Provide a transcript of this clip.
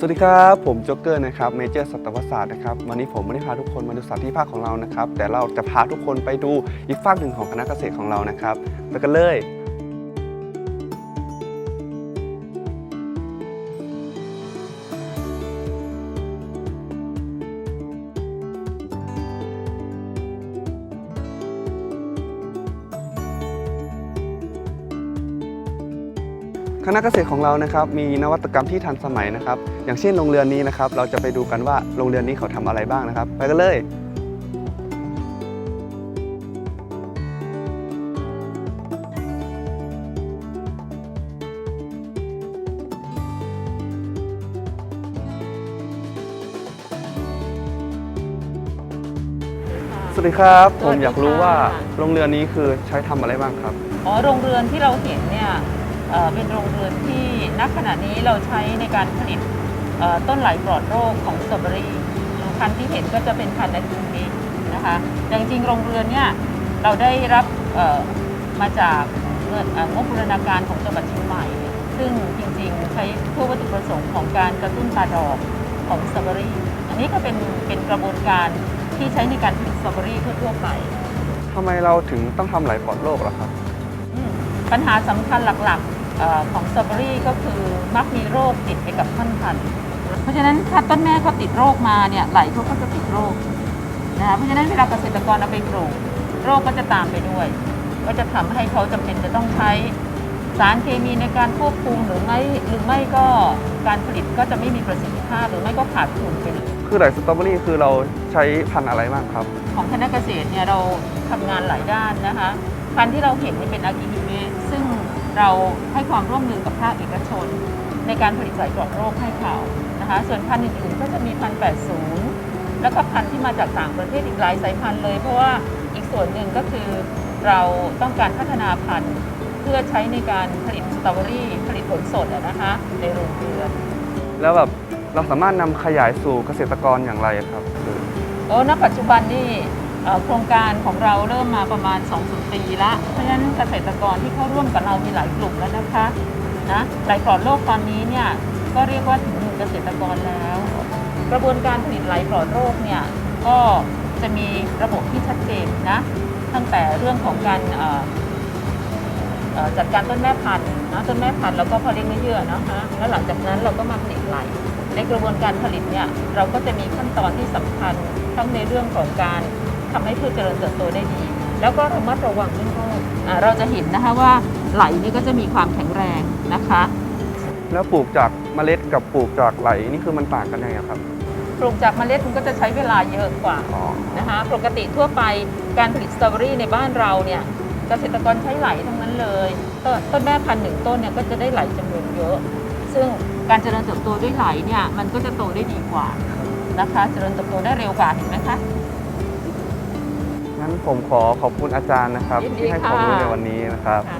สวัสดีครับ ผมโจ๊กเกอร์นะครับเมเจอร์สัตวศาสตร์นะครับวันนี้ผมไม่ได้พาทุกคนมาดูสัตว์ที่ภาคของเรานะครับ แต่เราจะพาทุกคนไปดูอีกฝากหนึ่งของคณะเกษตรของเรานะครับไปกันเลย คณะเกษตรของเรานะครับมีนวัตกรรมที่ทันสมัยนะครับ อย่างเช่นโรงเรือนนี้นะครับ เราจะไปดูกันว่าโรงเรือนนี้เขาทำอะไรบ้างนะครับ ไปกันเลยสวัสดีครับ ผมอยากรู้ว่าโรงเรือนนี้คือใช้ทำอะไรบ้างครับ อ๋อ โรงเรือนที่เราเห็นเนี่ย เอ่อเป็นโรงเรือนที่ณขณะนี้เราใช้ในการผลิตเอ่อต้นไหลปลอดโรคของสตรอเบอรี่พันธุ์ที่เห็นก็จะเป็นพันธุ์ในกลุ่มนี้นะคะแต่จริงๆโรงเรือนเนี่ยเราได้รับเอ่อมาจากเงินเอ่องบบูรณาการของจังหวัดเชียงใหม่ ซึ่งจริงๆใช้เพื่อวัตถุประสงค์ของการกระตุ้นตาดอกของสตรอเบอรี่ อันนี้ก็เป็นเป็นกระบวนการที่ใช้ในการผลิตสตรอเบอรี่ทั่วๆไปทำไมเราถึงต้องทำไหลปลอดโรคล่ะครับอืมปัญหาสำคัญหลักๆ เออของสตรอเบอรี่ก็คือมักมีโรคติดไปกับท่อนพันธุ์เพราะฉะนั้นถ้าต้นแม่เขาติดโรคมาเนี่ยไหลเขาก็จะติดโรคนะคะเพราะฉะนั้นเวลาเกษตรกรเอาไปปลูกโรคก็จะตามไปด้วย ก็จะทำให้เขาจำเป็นจะต้องใช้สารเคมีในการควบคุมหรือไม่หรือไม่ก็การผลิตก็จะไม่มีประสิทธิภาพหรือไม่ก็ขาดทุนไปเลยคือไหลสตรอเบอรี่คือเราใช้พันธุ์อะไรบ้างครับ ของคณะเกษตรเนี่ยเราทำงานหลายด้านนะคะพันธุ์ที่เราเห็นนี่เป็นอากิฮิเมะซึ่ง เราให้ความร่วมมือกับภาคเอกชน ในการผลิตสายปลอดโรคให้เขานะคะ ส่วนพันธุ์อื่นๆก็จะมีพันธุ์80แล้วก็พันธุ์ที่มาจากต่างประเทศอีกหลายสายพันธุ์เลย เพราะว่าอีกส่วนหนึ่งก็คือเราต้องการพัฒนาพันธุ์เพื่อใช้ในการผลิตสตรอเบอรี่ผลิตผลสดอะนะคะในโรงเรือนแล้วแบบเราสามารถนำขยายสู่เกษตรกรอย่างไรครับคือโอ้ณปัจจุบันนี่เอ่อ โครงการของเราเริ่มมาประมาณ 2 0 ปีละ เพราะฉะนั้นเกษตรกรที่เข้าร่วมกับเรามีหลายกลุ่มแล้วนะคะนะไหลปลอดโรคตอนนี้เนี่ยก็เรียกว่าถึงมือเกษตรกรแล้ว กระบวนการผลิตไหลปลอดโรคเนี่ยก็จะมีระบบที่ชัดเจนนะตั้งแต่เรื่องของการจัดการต้นแม่พันธุ์นะต้นแม่พันธุ์แล้วก็พาะเลี้ยงเนื้อเยื่อนะคะแล้วหลังจากนั้นเราก็มาผลิตไหลในกระบวนการผลิตเนี่ยเราก็จะมีขั้นตอนที่สำคัญทั้งในเรื่องของการ ทำให้พืชเจริญเติบโตได้ดี แล้วก็ระมัดระวังเรื่องโรคอ่าเราจะเห็นนะคะว่าไหลนี่ก็จะมีความแข็งแรงนะคะ แล้วปลูกจากเมล็ดกับปลูกจากไหลนี่คือมันต่างกันยังไงครับปลูกจากเมล็ดมันก็จะใช้เวลาเยอะกว่าอ๋อนะคะปกติทั่วไปการผลิตสตรอเบอรี่ในบ้านเราเนี่ยเกษตรกรใช้ไหลทั้งนั้นเลยต้นต้นแม่พันธุ์หนึ่งต้นเนี่ยก็จะได้ไหลจำนวนเยอะ ซึ่งการเจริญเติบโตด้วยไหลเนี่ยมันก็จะโตได้ดีกว่านะคะ เจริญเติบโตได้เร็วกว่าเห็นไหมคะ งั้นผมขอขอบคุณอาจารย์นะครับ ยินดีที่ให้ความรู้ค่ะ ในวันนี้นะครับ ค่ะ